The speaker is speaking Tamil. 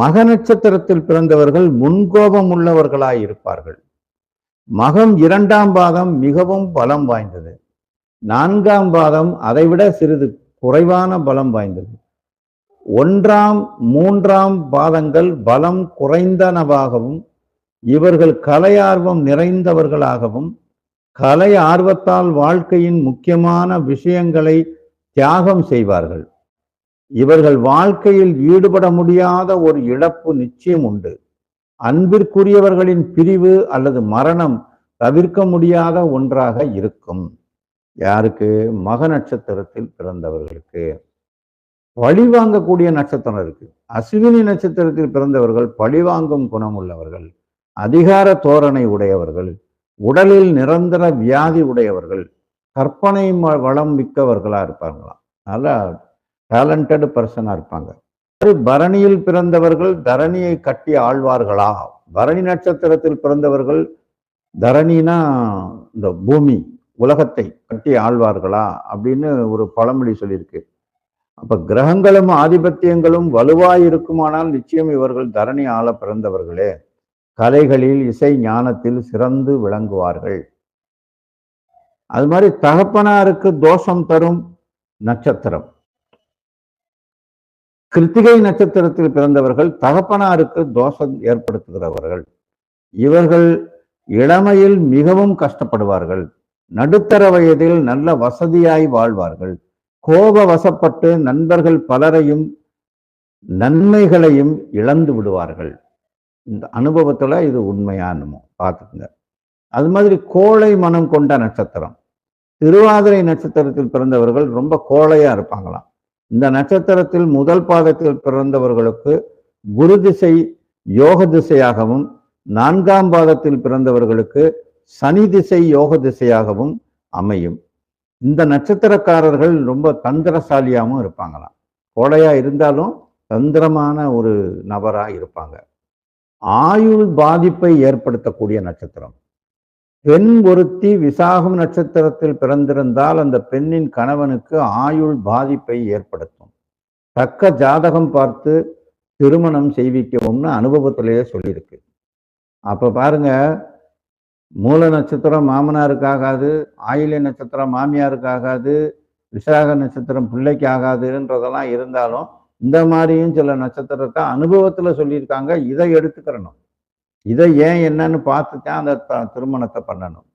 மக நட்சத்திரத்தில் பிறந்தவர்கள் முன்கோபம் உள்ளவர்களாய் இருப்பார்கள். மகம் இரண்டாம் பாதம் மிகவும் பலம் வாய்ந்தது. நான்காம் பாதம் அதைவிட சிறிது குறைவான பலம் வாய்ந்தது. ஒன்றாம் மூன்றாம் பாதங்கள் பலம் குறைந்தனவாகவும் இவர்கள் கலை ஆர்வம் நிறைந்தவர்களாகவும் கலை ஆர்வத்தால் வாழ்க்கையின் முக்கியமான விஷயங்களை தியாகம் செய்வார்கள். இவர்கள் வாழ்க்கையில் ஈடுபட முடியாத ஒரு இழப்பு நிச்சயம் உண்டு. அன்பிற்குரியவர்களின் பிரிவு அல்லது மரணம் தவிர்க்க முடியாத ஒன்றாக இருக்கும். யாருக்கு? மக நட்சத்திரத்தில் பிறந்தவர்களுக்கு. பழிவாங்கக்கூடிய நட்சத்திரம் இருக்கு. அஸ்வினி நட்சத்திரத்தில் பிறந்தவர்கள் பழிவாங்கும் குணம் உள்ளவர்கள். அதிகார தோரணை உடையவர்கள். உடலில் நிரந்தர வியாதி உடையவர்கள். கற்பனை வளம் மிக்கவர்களா இருப்பாங்களாம் நல்லா டேலண்டட் பர்சனா இருப்பாங்க. பரணியில் பிறந்தவர்கள் தரணியை கட்டி ஆழ்வார்களா? பரணி நட்சத்திரத்தில் பிறந்தவர்கள் தரணினா இந்த பூமி உலகத்தை கட்டி ஆழ்வார்களா? அப்படின்னு ஒரு பழமொழி சொல்லியிருக்கு. அப்ப கிரகங்களும் ஆதிபத்தியங்களும் வலுவாய் இருக்குமானால் நிச்சயம் இவர்கள் தரணி ஆள பிறந்தவர்களே. கலைகளில் இசை ஞானத்தில் சிறந்து விளங்குவார்கள். அது மாதிரி தகப்பனாருக்கு தோஷம் தரும் நட்சத்திரம். கிருத்திகை நட்சத்திரத்தில் பிறந்தவர்கள் தகப்பனாருக்கு தோஷம் ஏற்படுத்துகிறவர்கள். இவர்கள் இளமையில் மிகவும் கஷ்டப்படுவார்கள். நடுத்தர வயதில் நல்ல வசதியாய் வாழ்வார்கள். கோப வசப்பட்டு நண்பர்கள் பலரையும் நன்மைகளையும் இழந்து விடுவார்கள். இந்த அனுபவத்துல இது உண்மையானுமோ? பார்த்துக்குங்க. அது மாதிரி கோழை மனம் கொண்ட நட்சத்திரம். திருவாதிரை நட்சத்திரத்தில் பிறந்தவர்கள் ரொம்ப கோழையா இருப்பாங்களாம். இந்த நட்சத்திரத்தில் முதல் பாதத்தில் பிறந்தவர்களுக்கு குரு திசை யோக திசையாகவும் நான்காம் பாதத்தில் பிறந்தவர்களுக்கு சனி திசை யோக திசையாகவும் அமையும். இந்த நட்சத்திரக்காரர்கள் ரொம்ப தந்திரசாலியாகவும் இருப்பாங்களாம். கோடையா இருந்தாலும் தந்திரமான ஒரு நபரா இருப்பாங்க. ஆயுள் பாதிப்பை ஏற்படுத்தக்கூடிய நட்சத்திரம். பெண் ஒருத்தி விசாகம் நட்சத்திரத்தில் பிறந்திருந்தால் அந்த பெண்ணின் கணவனுக்கு ஆயுள் பாதிப்பை ஏற்படுத்தும். தக்க ஜாதகம் பார்த்து திருமணம் செய்விக்கவும்னு அனுபவத்திலேயே சொல்லியிருக்கு. அப்போ பாருங்க மூல நட்சத்திரம் மாமனாருக்கு ஆகாது நட்சத்திரம் மாமியாருக்கு ஆகாது விசாக நட்சத்திரம் பிள்ளைக்கு ஆகாதுன்றதெல்லாம் இருந்தாலும் இந்த மாதிரியும் சில நட்சத்திரத்தை அனுபவத்தில் சொல்லியிருக்காங்க இதை எடுத்துக்கிறணும். இதை ஏன் என்னன்னு பார்த்து தான் அந்த திருமணத்தை பண்ணணும்.